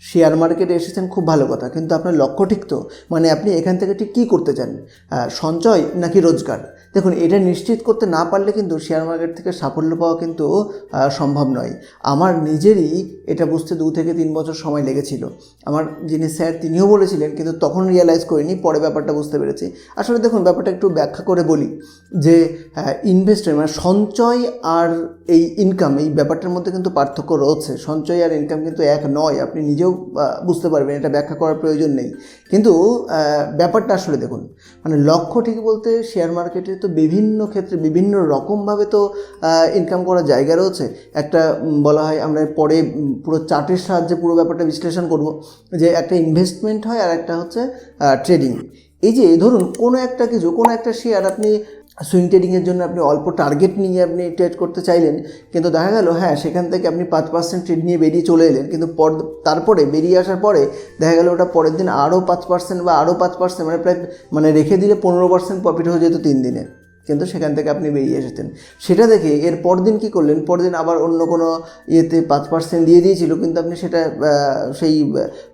Share মার্কেটে এসেছেন খুব ভালো কথা। কিন্তু আপনার লক্ষ্য ঠিক তো? মানে আপনি এখান থেকে ঠিক কী করতে চান? সঞ্চয় নাকি রোজগার? দেখুন, এটা নিশ্চিত করতে না পারলে কিন্তু শেয়ার মার্কেট থেকে সাফল্য পাওয়া কিন্তু সম্ভব নয়। আমার নিজেরই এটা বুঝতে দু থেকে তিন বছর সময় লেগেছিল। আমার যিনি স্যার তিনিও বলেছিলেন, কিন্তু তখন রিয়েলাইজ করিনি, পরে ব্যাপারটা বুঝতে পেরেছি। আসলে দেখুন, ব্যাপারটা একটু ব্যাখ্যা করে বলি, যে ইনভেস্টমেন্ট মানে সঞ্চয় আর এই ইনকাম এই ব্যাপারটার মধ্যে কিন্তু পার্থক্য রয়েছে। সঞ্চয় আর ইনকাম কিন্তু এক নয়, আপনি নিজেও বুঝতে পারবেন, এটা ব্যাখ্যা করার প্রয়োজন নেই। কিন্তু ব্যাপারটা আসলে দেখুন মানে লক্ষ্য ঠিক বলতে শেয়ার মার্কেটে তো বিভিন্ন ক্ষেত্রে বিভিন্ন রকমভাবে তো ইনকাম করার জায়গা রয়েছে। একটা বলা হয় আমরা পরে পুরো চার্টের সাহায্যে পুরো ব্যাপারটা বিশ্লেষণ করব যে একটা ইনভেস্টমেন্ট হয় আর একটা হচ্ছে ট্রেডিং এই যে, ধরুন কোনো একটা কিছু, কোনো একটা শেয়ার আপনি সুইং ট্রেডিংয়ের জন্য আপনি অল্প টার্গেট নিয়ে আপনি ট্রেড করতে চাইলেন, কিন্তু দেখা গেল হ্যাঁ সেখান থেকে আপনি পাঁচ পার্সেন্ট ট্রেড নিয়ে বেরিয়ে চলে এলেন, কিন্তু পর, তারপরে বেরিয়ে আসার পরে দেখা গেল ওটা পরের দিন আরও পাঁচ পার্সেন্ট বা আরও পাঁচ পার্সেন্ট মানে প্রায় মানে রেখে দিলে পনেরো পার্সেন্ট প্রফিট হয়ে যেত তিন দিনে। কিন্তু সেখান থেকে আপনি বেরিয়ে এসেছেন। সেটা দেখে এর পরদিন কী করলেন? পরদিন আবার অন্য কোনো ইয়েতে পাঁচ পার্সেন্ট দিয়ে দিয়েছিল, কিন্তু আপনি সেটা সেই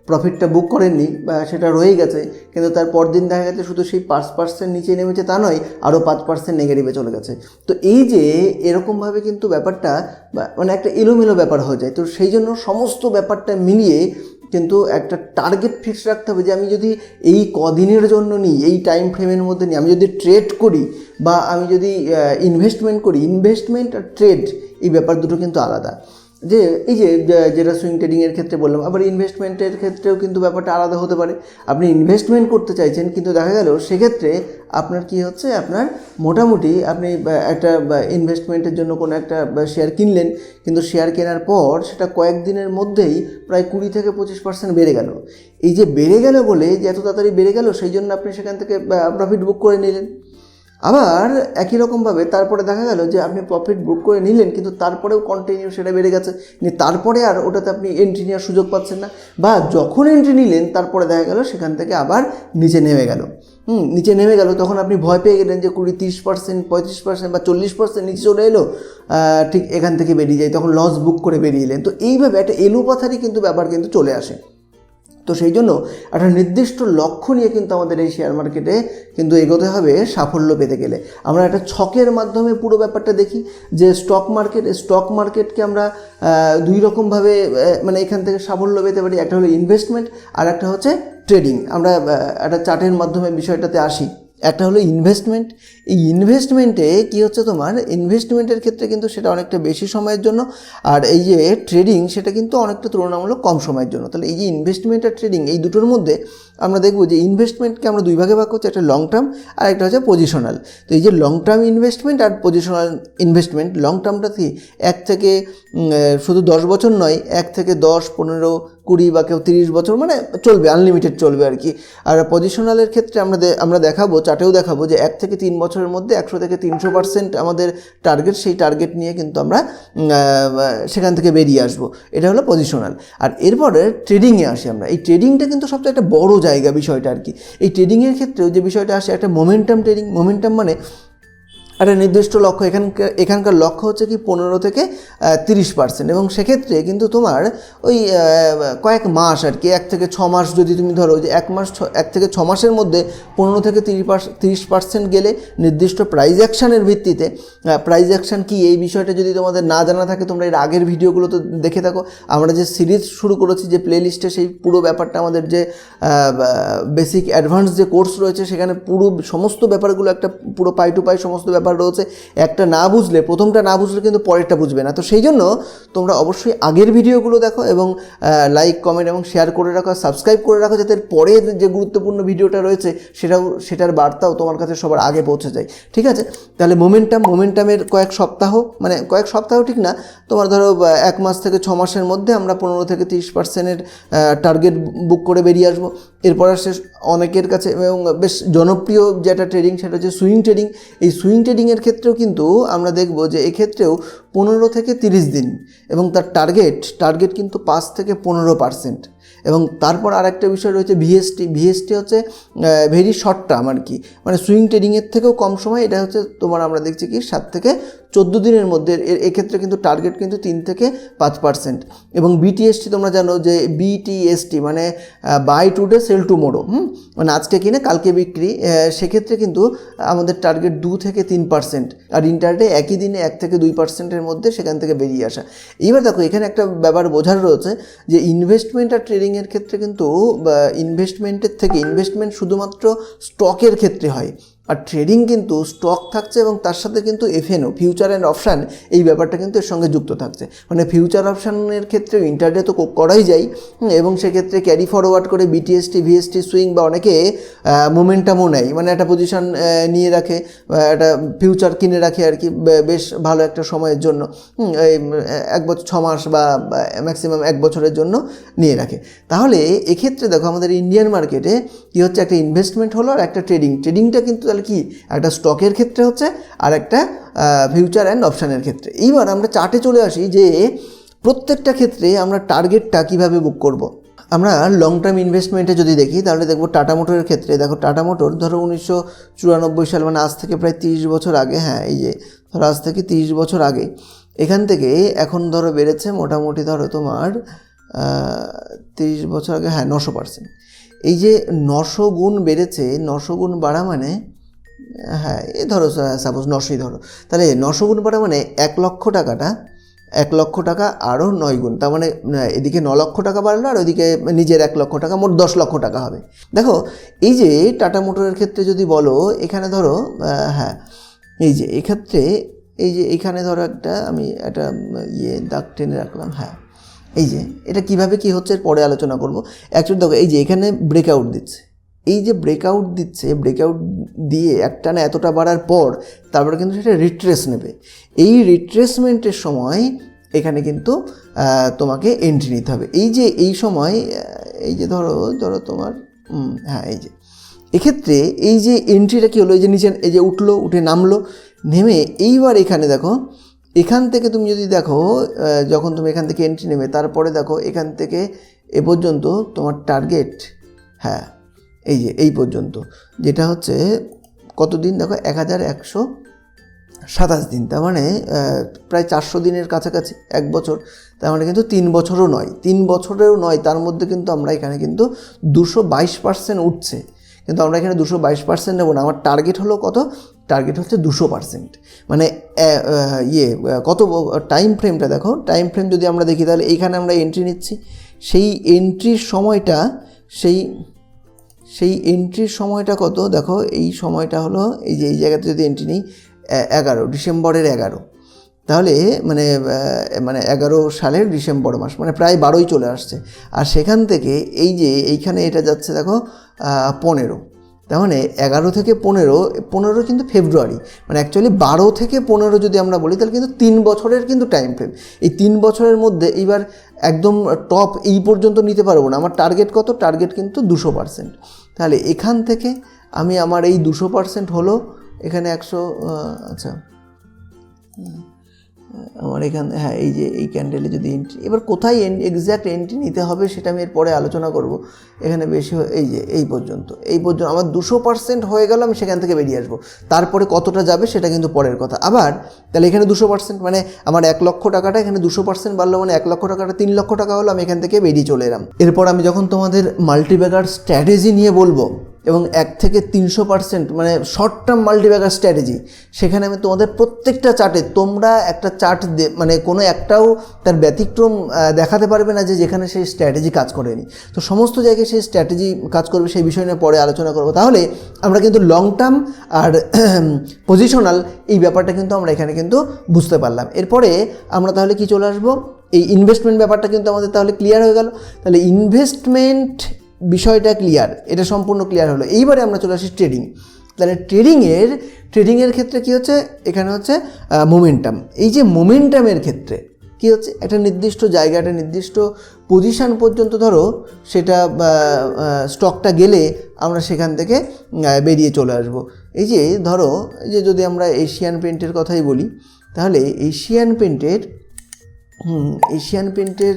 প্রফিটটা বুক করেননি বা সেটা রয়ে গেছে। কিন্তু তার পরদিন দেখা গেছে শুধু সেই পাঁচ পার্সেন্ট নিচে নেমেছে তা নয় আরও পাঁচ পার্সেন্ট নেগেটিভে চলে গেছে। তো এই যে এরকমভাবে কিন্তু ব্যাপারটা মানে একটা এলোমেলো ব্যাপার হয়ে যায়। তো সেই জন্য সমস্ত ব্যাপারটা মিলিয়ে কিন্তু একটা টার্গেট ফিক্স রাখতে হবে যে আমি যদি এই কদিনের জন্য নিই, এই টাইম ফ্রেমের মধ্যে নিই, আমি যদি ট্রেড করি বা আমি যদি ইনভেস্টমেন্ট করি ইনভেস্টমেন্ট আর ট্রেড এই ব্যাপার দুটো কিন্তু আলাদা। যে, এই যে যেটা সুইং ট্রেডিংয়ের ক্ষেত্রে বললাম, আবার ইনভেস্টমেন্টের ক্ষেত্রেও কিন্তু ব্যাপারটা আলাদা হতে পারে। আপনি ইনভেস্টমেন্ট করতে চাইছেন, কিন্তু দেখা গেল সেক্ষেত্রে আপনার কি হচ্ছে, আপনার মোটামুটি আপনি একটা ইনভেস্টমেন্টের জন্য কোনো একটা শেয়ার কিনলেন, কিন্তু শেয়ার কেনার পর সেটা কয়েকদিনের মধ্যেই প্রায় কুড়ি থেকে পঁচিশ পার্সেন্ট বেড়ে গেল। এই যে বেড়ে গেল বলে যে এত তাড়াতাড়ি বেড়ে গেল, সেই জন্য আপনি সেখান থেকে প্রফিট বুক করে নিলেন। আবার একই রকমভাবে তারপরে দেখা গেল যে আপনি প্রফিট বুক করে নিলেন, কিন্তু তারপরেও কন্টিনিউ সেটা বেড়ে গেছে। তারপরে আর ওটাতে আপনি এন্ট্রি নেওয়ার সুযোগ পাচ্ছেন না। বা যখন এন্ট্রি নিলেন, তারপরে দেখা গেল সেখান থেকে আবার নিচে নেমে গেল। হুম, নিচে নেমে গেল, তখন আপনি ভয় পেয়ে গেলেন যে কুড়ি তিরিশ পার্সেন্ট পঁয়ত্রিশ পার্সেন্ট বা চল্লিশ পার্সেন্ট নিচে চলে এলো ঠিক এখান থেকে বেরিয়ে যায়, তখন লস বুক করে বেরিয়ে এলেন। তো এইভাবে একটা এলোপাথারি কিন্তু ব্যাপার কিন্তু চলে আসে। তো সেই জন্য একটা নির্দিষ্ট লক্ষ্য নিয়ে কিন্তু আমাদের এই শেয়ার মার্কেটে কিন্তু এগোতে হবে সাফল্য পেতে গেলে। আমরা একটা ছকের মাধ্যমে পুরো ব্যাপারটা দেখি যে স্টক মার্কেট স্টক মার্কেটকে আমরা দুই রকমভাবে মানে এখান থেকে সাফল্য পেতে পারি। একটা হলো ইনভেস্টমেন্ট আর একটা হচ্ছে ট্রেডিং আমরা একটা চার্টের মাধ্যমে বিষয়টাতে আসি। একটা হলো ইনভেস্টমেন্ট এই ইনভেস্টমেন্টে কী হচ্ছে তোমার? ইনভেস্টমেন্টের ক্ষেত্রে কিন্তু সেটা অনেকটা বেশি সময়ের জন্য, আর এই যে ট্রেডিং সেটা কিন্তু অনেকটা তুলনামূলক কম সময়ের জন্য। তাহলে এই যে ইনভেস্টমেন্ট আর ট্রেডিং এই দুটোর মধ্যে আমরা দেখব যে ইনভেস্টমেন্টকে আমরা দুই ভাগে ভাগ করছি, একটা লং টার্ম আর একটা হচ্ছে পজিশনাল তো এই যে লং টার্ম ইনভেস্টমেন্ট আর পজিশনাল ইনভেস্টমেন্ট লং টার্মটা কি এক থেকে শুধু দশ বছর নয়, এক থেকে দশ, পনেরো, কুড়ি বা কেউ তিরিশ বছর মানে চলবে আনলিমিটেড চলবে আর কি। আর পজিশনালের ক্ষেত্রে আমরা আমরা দেখাবো চাটেও দেখাবো যে এক থেকে তিন বছরের মধ্যে একশো থেকে তিনশো পার্সেন্ট আমাদের টার্গেট সেই টার্গেট নিয়ে কিন্তু আমরা সেখান থেকে বেরিয়ে আসব। এটা হলো পজিশনাল আর এরপরে ট্রেডিংয়ে আসি আমরা। এই ট্রেডিংটা কিন্তু সবচেয়ে একটা বড় জায়গা বিষয়টা আর কি। এই ট্রেডিংয়ের ক্ষেত্রেও যে বিষয়টা আসে, একটা মোমেন্টাম ট্রেডিং মোমেন্টাম মানে একটা নির্দিষ্ট লক্ষ্য এখানকার এখানকার লক্ষ্য হচ্ছে কি পনেরো থেকে তিরিশ পার্সেন্ট এবং সেক্ষেত্রে কিন্তু তোমার ওই কয়েক মাস আর কি, এক থেকে ছ মাস যদি তুমি ধরো যে এক মাস এক থেকে ছ মাসের মধ্যে পনেরো থেকে তিরিশ পার্সেন্ট গেলে নির্দিষ্ট প্রাইজ অ্যাকশানের ভিত্তিতে প্রাইজ অ্যাকশান কী এই বিষয়টা যদি তোমাদের না জানা থাকে, তোমরা এর আগের ভিডিওগুলো তো দেখে থাকো। আমরা যে সিরিজ শুরু করেছি, যে প্লে লিস্টে সেই পুরো ব্যাপারটা আমাদের যে বেসিক অ্যাডভান্স যে কোর্স রয়েছে, সেখানে পুরো সমস্ত ব্যাপারগুলো একটা পুরো পাই টু পাই সমস্ত ব্যাপার রয়েছে। একটা না বুঝলে, প্রথমটা না বুঝলে কিন্তু পরেরটা বুঝবে না। তো সেই জন্য তোমরা অবশ্যই আগের ভিডিওগুলো দেখো এবং লাইক কমেন্ট এবং শেয়ার করে রাখো সাবস্ক্রাইব করে রাখো যাতে পরের যে গুরুত্বপূর্ণ ভিডিওটা রয়েছে সেটাও, সেটার বার্তাও তোমার কাছে সবার আগে পৌঁছে যায়। ঠিক আছে? তাহলে মোমেন্টাম মোমেন্টামের কয়েক সপ্তাহ মানে কয়েক সপ্তাহ ঠিক না, তোমার ধরো এক মাস থেকে ছ মাসের মধ্যে আমরা পনেরো থেকে তিরিশ পার্সেন্টের টার্গেট বুক করে বেরিয়ে আসব। এরপর আসে অনেকের কাছে এবং বেশ জনপ্রিয় যেটা ট্রেডিং সেটা হচ্ছে সুইং ট্রেডিং এই সুইং ট্রেডিংয়ের ক্ষেত্রেও কিন্তু আমরা দেখব যে এক্ষেত্রেও পনেরো থেকে তিরিশ দিন এবং তার টার্গেট টার্গেট কিন্তু পাঁচ থেকে পনেরো পার্সেন্ট এবং তারপর আরেকটা বিষয় রয়েছে ভিএসটি ভিএসটি হচ্ছে ভেরি শর্ট টার্ম আর কি। মানে সুইং ট্রেডিংয়ের থেকেও কম সময়, এটা হচ্ছে তোমার আমরা দেখছি কি, সাত থেকে চোদ্দ দিনের মধ্যে এক্ষেত্রে কিন্তু টার্গেট কিন্তু তিন থেকে পাঁচ পার্সেন্ট এবং বিটিএসটি তোমরা জানো যে বিটিএসটি মানে বাই টুডে সেল টুমোরো হুম? মানে আজকে কিনে, কালকে বিক্রি সেক্ষেত্রে কিন্তু আমাদের টার্গেট দু থেকে তিন পার্সেন্ট আর ইন্টারডে একই দিনে এক থেকে দুই পার্সেন্টের মধ্যে সেখান থেকে বেরিয়ে আসা। এইবার দেখো, এখানে একটা ব্যাপার বোঝার রয়েছে যে ইনভেস্টমেন্ট আর ট্রেডিংয়ের ক্ষেত্রে কিন্তু ইনভেস্টমেন্টের থেকে ইনভেস্টমেন্ট শুধুমাত্র স্টকের ক্ষেত্রে হয়। আর ট্রেডিং কিন্তু স্টক থাকছে এবং তার সাথে কিন্তু এফএনও ফিউচার অ্যান্ড অপশান এই ব্যাপারটা কিন্তু এর সঙ্গে যুক্ত থাকছে। মানে ফিউচার অপশানের ক্ষেত্রে ইন্টারডে তো করাই যায় এবং সেক্ষেত্রে ক্যারি ফরওয়ার্ড করে বিটিএসটি ভিএসটি সুইং বা অনেকে মোমেন্টামও নেয়। মানে একটা পজিশন নিয়ে রাখে একটা ফিউচার কিনে রাখে আর কি বেশ ভালো একটা সময়ের জন্য এক বছর ছ মাস বা ম্যাক্সিমাম এক বছরের জন্য নিয়ে রাখে। তাহলে এক্ষেত্রে দেখো, আমাদের ইন্ডিয়ান মার্কেটে কী হচ্ছে? একটা ইনভেস্টমেন্ট হলো আর একটা ট্রেডিং ট্রেডিংটা কিন্তু তাহলে কি? একটা স্টকের ক্ষেত্রে হচ্ছে আর একটা ফিউচার অ্যান্ড অপশানের ক্ষেত্রে। এইবার আমরা চার্টে চলে আসি যে প্রত্যেকটা ক্ষেত্রে আমরা টার্গেটটা কীভাবে বুক করব। আমরা লং টার্ম ইনভেস্টমেন্টে যদি দেখি, তাহলে দেখব টাটা মোটরের ক্ষেত্রে। দেখো টাটা মোটর ধরো উনিশশো চুরানব্বই সাল মানে আজ থেকে প্রায় তিরিশ বছর আগে হ্যাঁ এই যে, ধরো আজ থেকে তিরিশ বছর আগে। এখান থেকে এখন ধরো বেড়েছে মোটামুটি ধরো তোমার তিরিশ বছর আগে হ্যাঁ নশো পার্সেন্ট এই যে নশো গুণ বেড়েছে, নশো গুণ বাড়া মানে হ্যাঁ এ ধরো সাপোজ নশোই ধরো। তাহলে নশো গুণ বাড়া মানে এক লক্ষ টাকাটা, এক লক্ষ টাকা আরও নয় গুণ। তার মানে এদিকে ন লক্ষ টাকা বাড়লো আর ওদিকে নিজের এক লক্ষ টাকা, মোট দশ লক্ষ টাকা হবে। দেখো, এই যে টাটা মোটরের ক্ষেত্রে যদি বলো, এখানে ধরো হ্যাঁ এই যে এক্ষেত্রে, এই যে এখানে ধরো একটা, আমি একটা ইয়ে দাগ টেনে রাখলাম হ্যাঁ। এই যে, এটা কীভাবে কি হচ্ছে পরে আলোচনা করব। অ্যাকচুয়ালি দেখো, এই যে এখানে ব্রেকআউট দিচ্ছে। এই যে ব্রেকআউট দিচ্ছে ব্রেকআউট দিয়ে একটা না এতটা বাড়ার পর তারপরে কিন্তু সেটা রিট্রেস নেবে। এই রিট্রেসমেন্টের সময় এখানে কিন্তু তোমাকে এন্ট্রি নিতে হবে। এই যে এই সময় এই যে ধরো ধরো তোমার হ্যাঁ এই যে। এক্ষেত্রে এই যে এন্ট্রিটা কী হলো? এই যে নিচে, এই যে উঠল, উঠে নামলো, নেমে এইবার এখানে দেখো, এখান থেকে তুমি যদি দেখো যখন তুমি এখান থেকে এন্ট্রি নেবে, তারপরে দেখো এখান থেকে এ পর্যন্ত তোমার টার্গেট হ্যাঁ এই যে, এই পর্যন্ত। যেটা হচ্ছে, কতদিন? দেখো এক হাজার একশো সাতাশ দিন। তার মানে প্রায় চারশো দিনের কাছাকাছি, এক বছর। তার মানে কিন্তু তিন বছরও নয়। তিন বছরেও নয়, তার মধ্যে কিন্তু আমরা এখানে কিন্তু দুশো বাইশ পার্সেন্ট উঠছে। কিন্তু আমরা এখানে দুশো বাইশ পার্সেন্ট নেব না। আমার টার্গেট হলো কত? টার্গেট হচ্ছে দুশো পার্সেন্ট মানে ইয়ে কত টাইম ফ্রেমটা দেখো। টাইম ফ্রেম যদি আমরা দেখি, তাহলে এইখানে আমরা এন্ট্রি নিচ্ছি। সেই এন্ট্রির সময়টা, সেই সেই এন্ট্রির সময়টা কত? দেখো, এই সময়টা হলো, এই যে, এই জায়গাতে যদি এন্ট্রি নিই এগারো, ডিসেম্বরের এগারো। তাহলে মানে মানে এগারো সালের ডিসেম্বর মাস মানে প্রায় বারোই চলে আসছে। আর সেখান থেকে এই যে, এইখানে এটা যাচ্ছে, দেখো পনেরো। তার মানে এগারো থেকে পনেরো পনেরো কিন্তু ফেব্রুয়ারি। মানে অ্যাকচুয়ালি বারো থেকে পনেরো যদি আমরা বলি, তাহলে কিন্তু তিন বছরের কিন্তু টাইম ফ্রেম এই তিন বছরের মধ্যে এইবার একদম টপ এই পর্যন্ত নিতে পারব না। আমার টার্গেট কত? টার্গেট কিন্তু দুশো পার্সেন্ট তাহলে এখান থেকে আমি আমার এই দুশো পার্সেন্ট হলো এখানে একশো আচ্ছা। আমার এখান হ্যাঁ এই যে এই ক্যান্ডেলে যদি এন্ট্রি এবার কোথায় এন এক্স্যাক্ট এন্ট্রি নিতে হবে সেটা আমি এর পরে আলোচনা করব। এখানে বেশি এই যে, এই পর্যন্ত। এই পর্যন্ত আমার দুশো পার্সেন্ট হয়ে গেল, আমি সেখান থেকে বেরিয়ে আসব। তারপরে কতটা যাবে সেটা কিন্তু পরের কথা। আবার, তাহলে এখানে দুশো পার্সেন্ট মানে আমার এক লক্ষ টাকাটা, এখানে দুশো পার্সেন্ট বাড়লো মানে এক লক্ষ টাকাটা, তিন লক্ষ টাকা হলো, আমি এখান থেকে বেরিয়ে চলে এলাম। এরপর আমি যখন তোমাদের মাল্টিব্যাগার স্ট্র্যাটেজি নিয়ে বলব এবং এক থেকে তিনশো পার্সেন্ট মানে শর্ট টার্ম মাল্টিব্যাগার স্ট্র্যাটেজি সেখানে আমি তোমাদের প্রত্যেকটা চার্টে তোমরা একটা চার্ট মানে কোনো একটাও তার ব্যতিক্রম দেখাতে পারবে না যে যেখানে সেই স্ট্র্যাটেজি কাজ করেনি। তো সমস্ত জায়গায় সেই স্ট্র্যাটেজি কাজ করবে, সেই বিষয় নিয়ে পরে আলোচনা করব। তাহলে আমরা কিন্তু লং টার্ম আর পজিশনাল এই ব্যাপারটা কিন্তু আমরা এখানে কিন্তু বুঝতে পারলাম। এরপরে আমরা তাহলে কি চলে আসব? এই ইনভেস্টমেন্ট ব্যাপারটা কিন্তু আমাদের তাহলে ক্লিয়ার হয়ে গেল। তাহলে ইনভেস্টমেন্ট বিষয়টা ক্লিয়ার এটা সম্পূর্ণ ক্লিয়ার হলো। এইবারে আমরা চলে আসি ট্রেডিং তাহলে ট্রেডিংয়ের ট্রেডিংয়ের ক্ষেত্রে কি হচ্ছে? এখানে হচ্ছে মোমেন্টাম এই যে মোমেন্টামের ক্ষেত্রে কি হচ্ছে? একটা নির্দিষ্ট জায়গা, একটা নির্দিষ্ট পজিশান পর্যন্ত ধরো, সেটা স্টকটা গেলে আমরা সেখান থেকে বেরিয়ে চলে আসব। এই যে, ধরো যে যদি আমরা এশিয়ান পেন্টের কথাই বলি, তাহলে এশিয়ান পেন্টের এশিয়ান পেন্টের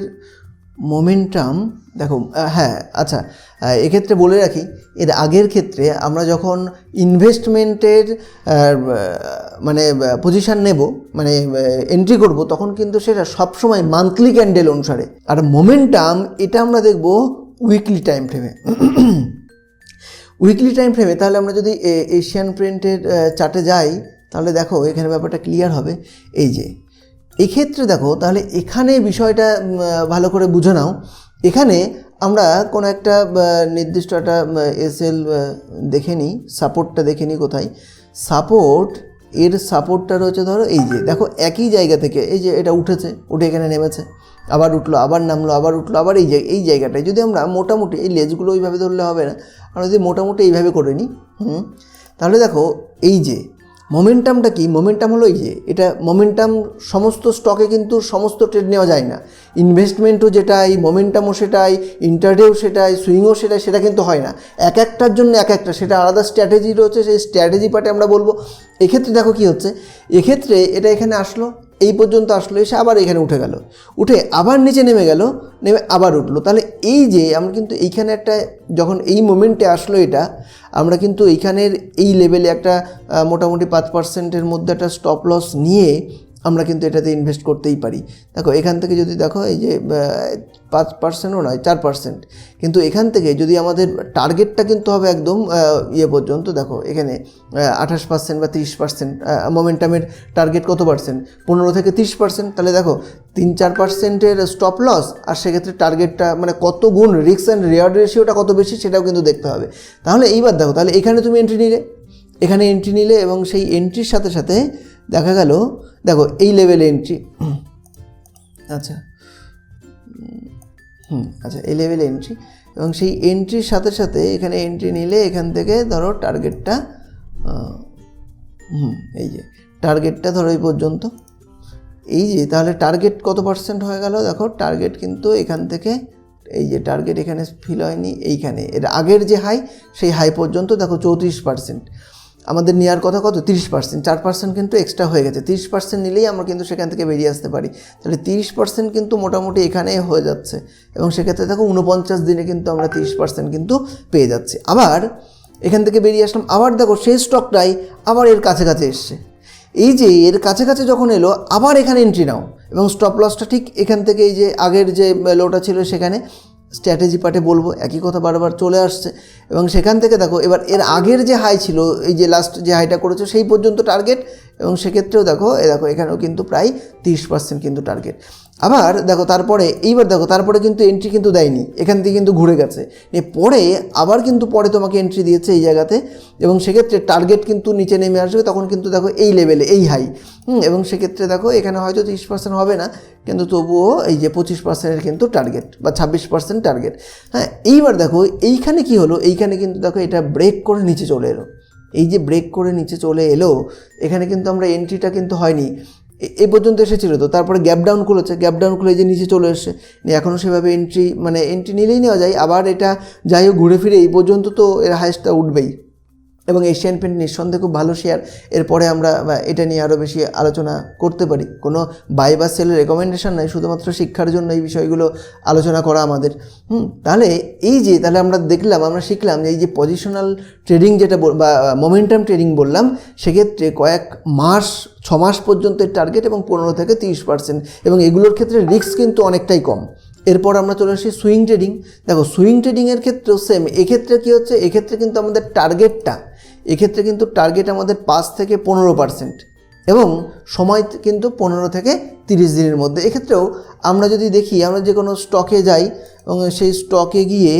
মোমেন্টাম, দেখো হ্যাঁ আচ্ছা এক্ষেত্রে বলে রাখি, এর আগের ক্ষেত্রে আমরা যখন ইনভেস্টমেন্টের মানে পজিশান নেব মানে এন্ট্রি করব, তখন কিন্তু সেটা সবসময় মান্থলি ক্যান্ডেল অনুসারে। আর মোমেন্টাম এটা আমরা দেখব উইকলি টাইম ফ্রেমে উইকলি টাইম ফ্রেমে তাহলে আমরা যদি এশিয়ান প্রিন্টের চার্টে যাই, তাহলে দেখো, এখানে ব্যাপারটা ক্লিয়ার হবে। এই যে এক্ষেত্রে দেখো, তাহলে এখানে বিষয়টা ভালো করে বুঝে নাও। এখানে আমরা কোনো একটা নির্দিষ্ট একটা এসএল দেখে নিই সাপোর্টটা দেখে নিই কোথায়। সাপোর্ট এর সাপোর্টটা রয়েছে ধরো এই যে, দেখো একই জায়গা থেকে, এই যে এটা উঠেছে, উঠে এখানে নেমেছে। আবার উঠল, আবার নামলো, আবার উঠল, আবার এই জায়গায় এই জায়গাটায়। যদি আমরা মোটামুটি এই লেজগুলো ওইভাবে ধরলে হবে না, আমরা যদি মোটামুটি এইভাবে করে নিই, হুম, তাহলে দেখো এই যে মোমেন্টামটা কি? মোমেন্টাম হলো এই যে, এটা মোমেন্টাম সমস্ত স্টকে কিন্তু সমস্ত ট্রেড নেওয়া যায় না। ইনভেস্টমেন্টও যেটাই মোমেন্টামও সেটাই ইন্টারডেও সেটাই সুইংও সেটাই, সেটা কিন্তু হয় না। এক একটার জন্য এক একটা, সেটা আলাদা স্ট্র্যাটেজি রয়েছে, সেই স্ট্র্যাটেজি পার্টে আমরা বলব। এক্ষেত্রে দেখো কি হচ্ছে? এক্ষেত্রে এটা এখানে আসলো। এই পর্যন্ত আসলো, এসে আবার এখানে উঠে গেল। উঠে আবার নিচে নেমে গেল, নেমে আবার উঠল। তাহলে এই যে আমরা কিন্তু এইখানে একটা, যখন এই মোমেন্টে আসলো এটা, আমরা কিন্তু এইখানের এই লেভেলে একটা মোটামুটি পাঁচ পার্সেন্টের মধ্যে একটা স্টপ লস নিয়ে আমরা কিন্তু এটাতে ইনভেস্ট করতেই পারি। দেখো, এখান থেকে যদি দেখো, এই যে পাঁচ পার্সেন্টও নয়, চার পার্সেন্ট কিন্তু এখান থেকে যদি আমাদের টার্গেটটা কিন্তু হবে একদম ইয়ে পর্যন্ত, দেখো, এখানে আঠাশ পার্সেন্ট বা তিরিশ পার্সেন্ট মোমেন্টামের টার্গেট কত পার্সেন্ট পনেরো থেকে তিরিশ পার্সেন্ট তাহলে দেখো, তিন চার পার্সেন্টের স্টপ লস আর সেক্ষেত্রে টার্গেটটা মানে কত গুণ রিক্স অ্যান্ড রেয়ার্ড রেশিওটা কত বেশি, সেটাও কিন্তু দেখতে হবে। তাহলে এইবার দেখো, তাহলে এখানে তুমি এন্ট্রি নিলে। এখানে এন্ট্রি নিলে এবং সেই এন্ট্রির সাথে সাথে দেখা গেল, দেখো এই লেভেলে এন্ট্রি আচ্ছা। হুম আচ্ছা এই লেভেলে এন্ট্রি এবং সেই এন্ট্রির সাথে সাথে এখানে এন্ট্রি নিলে এখান থেকে ধরো টার্গেটটা হুম, এই যে টার্গেটটা ধরো এই পর্যন্ত। এই যে, তাহলে টার্গেট কত পার্সেন্ট হয়ে গেল? দেখো টার্গেট কিন্তু এখান থেকে, এই যে টার্গেট এখানে ফিল হয়নি, এইখানে। এর আগের যে হাই সেই হাই পর্যন্ত দেখো চৌত্রিশ পার্সেন্ট আমাদের নেওয়ার কথা কত? তিরিশ পার্সেন্ট চার পার্সেন্ট কিন্তু এক্সট্রা হয়ে গেছে। তিরিশ পার্সেন্ট নিলেই আমরা কিন্তু সেখান থেকে বেরিয়ে আসতে পারি। তাহলে তিরিশ পার্সেন্ট কিন্তু মোটামুটি এখানে হয়ে যাচ্ছে। এবং সেক্ষেত্রে দেখো উনপঞ্চাশ দিনে কিন্তু আমরা তিরিশ পার্সেন্ট কিন্তু পেয়ে যাচ্ছি। আবার এখান থেকে বেরিয়ে আসলাম। আবার দেখো সেই স্টকটাই আবার এর কাছাকাছি এসছে। এই যে এর কাছাকাছি যখন এলো, আবার এখানে এন্ট্রি নাও। এবং স্টপ লসটা ঠিক এখান থেকে এই যে আগের যে লোটা ছিল সেখানে স্ট্র্যাটেজি পার্টে বলব, একই কথা বারবার চলে আসছে। এবং সেখান থেকে দেখো, এবার এর আগের যে হাই ছিল, এই যে লাস্ট যে হাইটা করেছ, সেই পর্যন্ত টার্গেট এবং সেক্ষেত্রেও দেখো, এ দেখো, এখানেও কিন্তু প্রায় তিরিশ পার্সেন্ট কিন্তু টার্গেট আবার দেখো, তারপরে, এইবার দেখো, তারপরে কিন্তু এন্ট্রি কিন্তু দেয়নি। এখান থেকে কিন্তু ঘুরে গেছে। পরে আবার কিন্তু পরে তোমাকে এন্ট্রি দিয়েছে এই জায়গাতে এবং সেক্ষেত্রে টার্গেট কিন্তু নিচে নেমে আসবে, তখন কিন্তু দেখো এই লেভেলে এই হাই হুম, এবং সেক্ষেত্রে দেখো, এখানে হয়তো তিরিশ পার্সেন্ট হবে না, কিন্তু তবুও এই যে পঁচিশ পার্সেন্টের কিন্তু টার্গেট বা ছাব্বিশ পার্সেন্ট টার্গেট হ্যাঁ এইবার দেখো, এইখানে কি হলো? এইখানে কিন্তু দেখো, এটা ব্রেক করে নিচে চলে এলো। এই যে ব্রেক করে নিচে চলে এলো, এখানে কিন্তু আমরা এন্ট্রিটা কিন্তু হয়নি। এ- পর্যন্ত এসেছিল তো, তারপরে গ্যাপ ডাউন খুলেছে গ্যাপ ডাউন খুলে যে নিচে চলে এসছে, নিয়ে এখনও সেভাবে এন্ট্রি মানে এন্ট্রি নিলেই নেওয়া যায়, আবার এটা যাই হোক ঘুরে ফিরে এই পর্যন্ত তো এর হাইস্টটা উঠবেই। এবং এশিয়ান পেন্ট নিঃসন্দেহে খুব ভালো শেয়ার এরপরে আমরা এটা নিয়ে আরও বেশি আলোচনা করতে পারি। কোনো বাই বা সেলের রেকমেন্ডেশন নয় শুধুমাত্র শিক্ষার জন্য এই বিষয়গুলো আলোচনা করা আমাদের। হুম, তাহলে এই যে, তাহলে আমরা দেখলাম, আমরা শিখলাম যে এই যে পজিশনাল ট্রেডিং যেটা বা মোমেন্টাম ট্রেডিং বললাম, সেক্ষেত্রে কয়েক মাস, ছ মাস পর্যন্ত টার্গেট এবং পনেরো থেকে তিরিশ পার্সেন্ট এবং এগুলোর ক্ষেত্রে রিস্ক কিন্তু অনেকটাই কম। এরপর আমরা চলে আসি সুইং ট্রেডিং দেখো সুইং ট্রেডিংয়ের ক্ষেত্রেও সেম এক্ষেত্রে কী হচ্ছে? এক্ষেত্রে কিন্তু আমাদের টার্গেটটা এক্ষেত্রে কিন্তু টার্গেট আমাদের পাঁচ থেকে পনেরো পার্সেন্ট এবং সময় কিন্তু পনেরো থেকে তিরিশ দিনের মধ্যে। এক্ষেত্রেও আমরা যদি দেখি, আমরা যে কোনো স্টকে যাই এবং সেই স্টকে গিয়ে,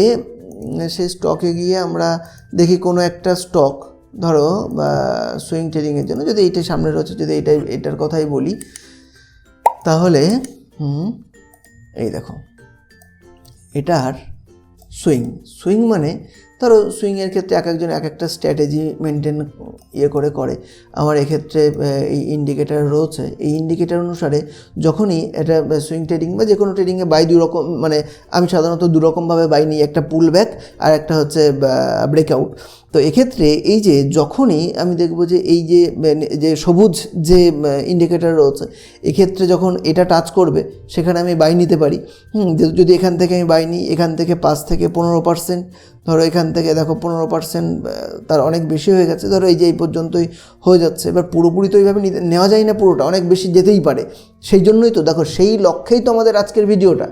সেই স্টকে গিয়ে আমরা দেখি কোনো একটা স্টক ধরো, বা সুইং ট্রেডিংয়ের জন্য, যদি এইটা সামনে রয়েছে, যদি এইটাই, এটার কথাই বলি, তাহলে এই দেখো, এটার সুইং সুইং মানে ধরো সুইংয়ের ক্ষেত্রে এক একজন এক একটা স্ট্র্যাটেজি মেনটেন ইয়ে করে করে। আমার এক্ষেত্রে এই ইন্ডিকেটার রয়েছে। এই ইন্ডিকেটার অনুসারে যখনই এটা সুইং ট্রেডিং বা যে কোনো ট্রেডিংয়ে বাই দু রকম মানে আমি সাধারণত দু রকমভাবে বাই নিই একটা পুল ব্যাক আর একটা হচ্ছে ব্রেকআউট তো এক্ষেত্রে এই যে যখনই আমি দেখব যে এই যে মানে, যে সবুজ যে ইন্ডিকেটার রয়েছে এক্ষেত্রে যখন এটা টাচ করবে সেখানে আমি বাই নিতে পারি। হুম যদি এখান থেকে আমি বাই নিই এখান থেকে পাঁচ থেকে পনেরো পার্সেন্ট ধরো এখান থেকে দেখো পনেরো পার্সেন্ট তার অনেক বেশি হয়ে গেছে। ধরো এই যে এই পর্যন্তই হয়ে যাচ্ছে। এবার পুরোপুরি তো এইভাবে নেওয়া যায় না পুরোটা, অনেক বেশি যেতেই পারে। সেই জন্যই তো দেখো, সেই লক্ষ্যেই তো আমাদের আজকের ভিডিওটা,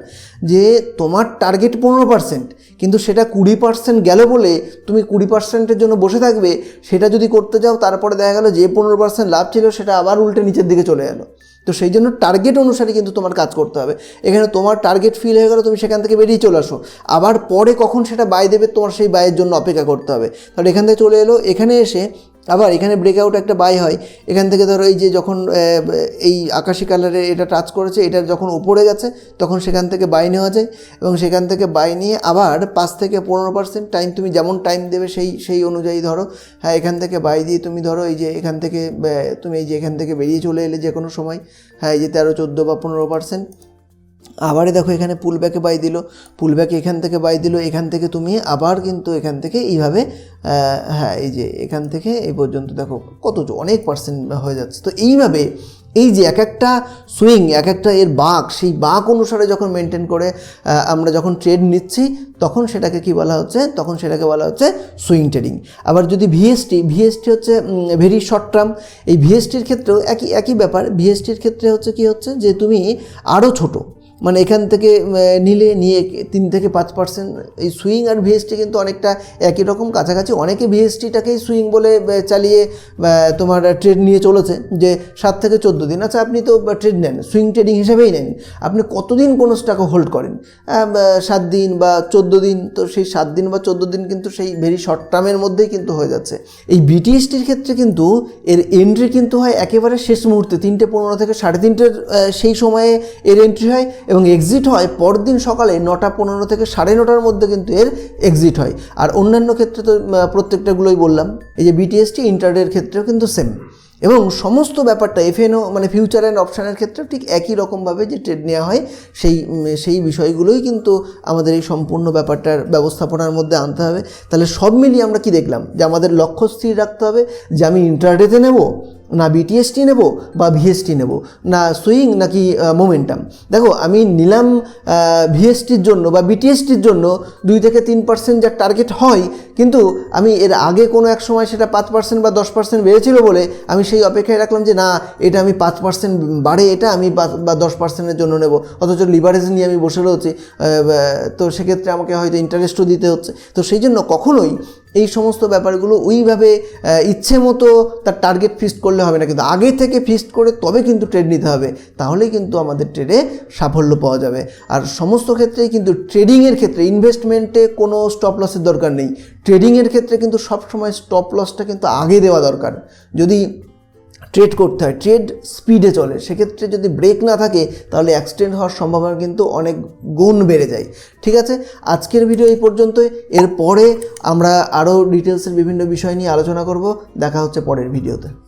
যে তোমার টার্গেট পনেরো পার্সেন্ট কিন্তু সেটা কুড়ি পার্সেন্ট গেল বলে তুমি কুড়ি পার্সেন্টের জন্য বসে থাকবে, সেটা যদি করতে যাও, তারপরে দেখা গেল যে পনেরো পার্সেন্ট লাভ ছিল, সেটা আবার উল্টে নিচের দিকে চলে গেলো তো সেই জন্য টার্গেট অনুসারে কিন্তু তোমার কাজ করতে হবে। এখানে তোমার টার্গেট ফিল হয়ে গেলে তুমি সেখান থেকে বেরিয়ে চলে আসো। আবার পরে কখন সেটা বাই দেবে তোমার সেই বাইয়ের জন্য অপেক্ষা করতে হবে। তাহলে এখান থেকে চলে এলো। এখানে এসে আবার এখানে ব্রেকআউট একটা বাই হয়। এখান থেকে ধরো এই যে যখন এই আকাশি কালারের এটা টাচ করেছে, এটা যখন উপরে গেছে, তখন সেখান থেকে বাই নেওয়া যায় এবং সেখান থেকে বাই নিয়ে আবার পাঁচ থেকে পনেরো পার্সেন্ট টাইম তুমি যেমন টাইম দেবে সেই সেই অনুযায়ী ধরো হ্যাঁ এখান থেকে বাই দিয়ে তুমি ধরো এই যে এখান থেকে তুমি এই যে এখান থেকে বেরিয়ে চলে এলে যে কোনো সময় হ্যাঁ এই যে তেরো, চোদ্দ বা পনেরো পার্সেন্ট আবারে দেখো এখানে পুল ব্যাকে বাই দিল। পুল ব্যাকে এখান থেকে বাই দিল, এখান থেকে তুমি আবার কিন্তু এখান থেকে এইভাবে হ্যাঁ এই যে এখান থেকে এই পর্যন্ত দেখো কত অনেক পার্সেন্ট হয়ে যাচ্ছে। তো এইভাবে এই যে এক একটা সুইং এক একটা এর বাঁক, সেই বাঁক অনুসারে যখন মেনটেন করে আমরা যখন ট্রেড নিচ্ছি, তখন সেটাকে কি বলা হচ্ছে? তখন সেটাকে বলা হচ্ছে সুইং ট্রেডিং আবার যদি ভিএসটি ভিএসটি হচ্ছে ভেরি শর্ট টার্ম এই ভিএসটির ক্ষেত্রেও একই একই ব্যাপার। ভিএসটির ক্ষেত্রে হচ্ছে কি হচ্ছে? যে তুমি আরও ছোটো মানে এখান থেকে নিলে নিয়ে তিন থেকে পাঁচ পার্সেন্ট এই সুইং আর ভিএসটি কিন্তু অনেকটা একই রকম কাছাকাছি। অনেকে ভিএসটিটাকেই সুইং বলে চালিয়ে তোমার ট্রেড নিয়ে চলেছে যে সাত থেকে চোদ্দ দিন। আচ্ছা আপনি তো ট্রেড নেন, সুইং ট্রেডিং হিসেবেই নেন। আপনি কতদিন কোনো স্টকে হোল্ড করেন? সাত দিন বা, চোদ্দ দিন। তো সেই সাত দিন বা চোদ্দ দিন কিন্তু সেই ভেরি শর্ট টার্মের মধ্যেই কিন্তু হয়ে যাচ্ছে। এই বিটিএসটির ক্ষেত্রে কিন্তু এর এন্ট্রি কিন্তু হয় একেবারে শেষ মুহূর্তে, তিনটে পনেরো থেকে সাড়ে তিনটের সেই সময়ে এর এন্ট্রি হয়। এবং এক্সিট হয় পরদিন সকালে নটা পনেরো থেকে সাড়ে নটার মধ্যে কিন্তু এর এক্সিট হয়। আর অন্যান্য ক্ষেত্রে তো প্রত্যেকটাগুলোই বললাম, এই যে বিটিএসটি ইন্টারডের ক্ষেত্রেও কিন্তু সেম এবং সমস্ত ব্যাপারটা এফএনও মানে ফিউচার অ্যান্ড অপশানের ক্ষেত্রে ঠিক একই রকমভাবে যে ট্রেড নেওয়া হয়, সেই সেই বিষয়গুলোই কিন্তু আমাদের এই সম্পূর্ণ ব্যাপারটার ব্যবস্থাপনার মধ্যে আনতে হবে। তাহলে সব মিলিয়ে আমরা কি দেখলাম? যে আমাদের লক্ষ্য স্থির রাখতে হবে, যে আমি ইন্টারডেতে নেব না বিটিএসটি নেব বা ভিএসটি নেব, না সুইং নাকি মোমেন্টাম। দেখো, আমি নিলাম ভিএসটির জন্য বা বিটিএসটির জন্য দুই থেকে তিন পার্সেন্ট যা টার্গেট হয়, কিন্তু আমি এর আগে কোনো এক সময় সেটা পাঁচ পার্সেন্ট বা দশ পার্সেন্ট বেড়েছিল বলে আমি সেই অপেক্ষায় রাখলাম যে না, এটা আমি পাঁচ পার্সেন্ট বাড়ে, এটা আমি বা দশ পার্সেন্টের জন্য নেব। অথচ লিভারেজ নিয়ে আমি বসে রয়েছি তো সেক্ষেত্রে আমাকে হয়তো ইন্টারেস্টও দিতে হচ্ছে। তো সেই জন্য কখনোই এই সমস্ত ব্যাপারগুলো ওইভাবে ইচ্ছে মতো তার টার্গেট ফিক্সড করলে হবে না। কিন্তু আগে থেকে ফিক্সড করে তবে কিন্তু ট্রেড নিতে হবে। তাহলেই কিন্তু আমাদের ট্রেডে সাফল্য পাওয়া যাবে। আর সমস্ত ক্ষেত্রেই কিন্তু ট্রেডিংয়ের ক্ষেত্রে ইনভেস্টমেন্টে কোনো স্টপ লসের দরকার নেই। ট্রেডিংয়ের ক্ষেত্রে কিন্তু সবসময় স্টপ লসটা কিন্তু আগে দেওয়া দরকার। যদি ট্রেড করতে হয়, ট্রেড স্পিডে চলে। সেক্ষেত্রে যদি ব্রেক না থাকে, তাহলে অ্যাক্সিডেন্ট হওয়ার সম্ভাবনা কিন্তু অনেক গুণ বেড়ে যায়। ঠিক আছে? আজকের ভিডিও এই পর্যন্তই। এরপরে আমরা আরও ডিটেলসের বিভিন্ন বিষয় নিয়ে আলোচনা করব। দেখা হচ্ছে পরের ভিডিওতে।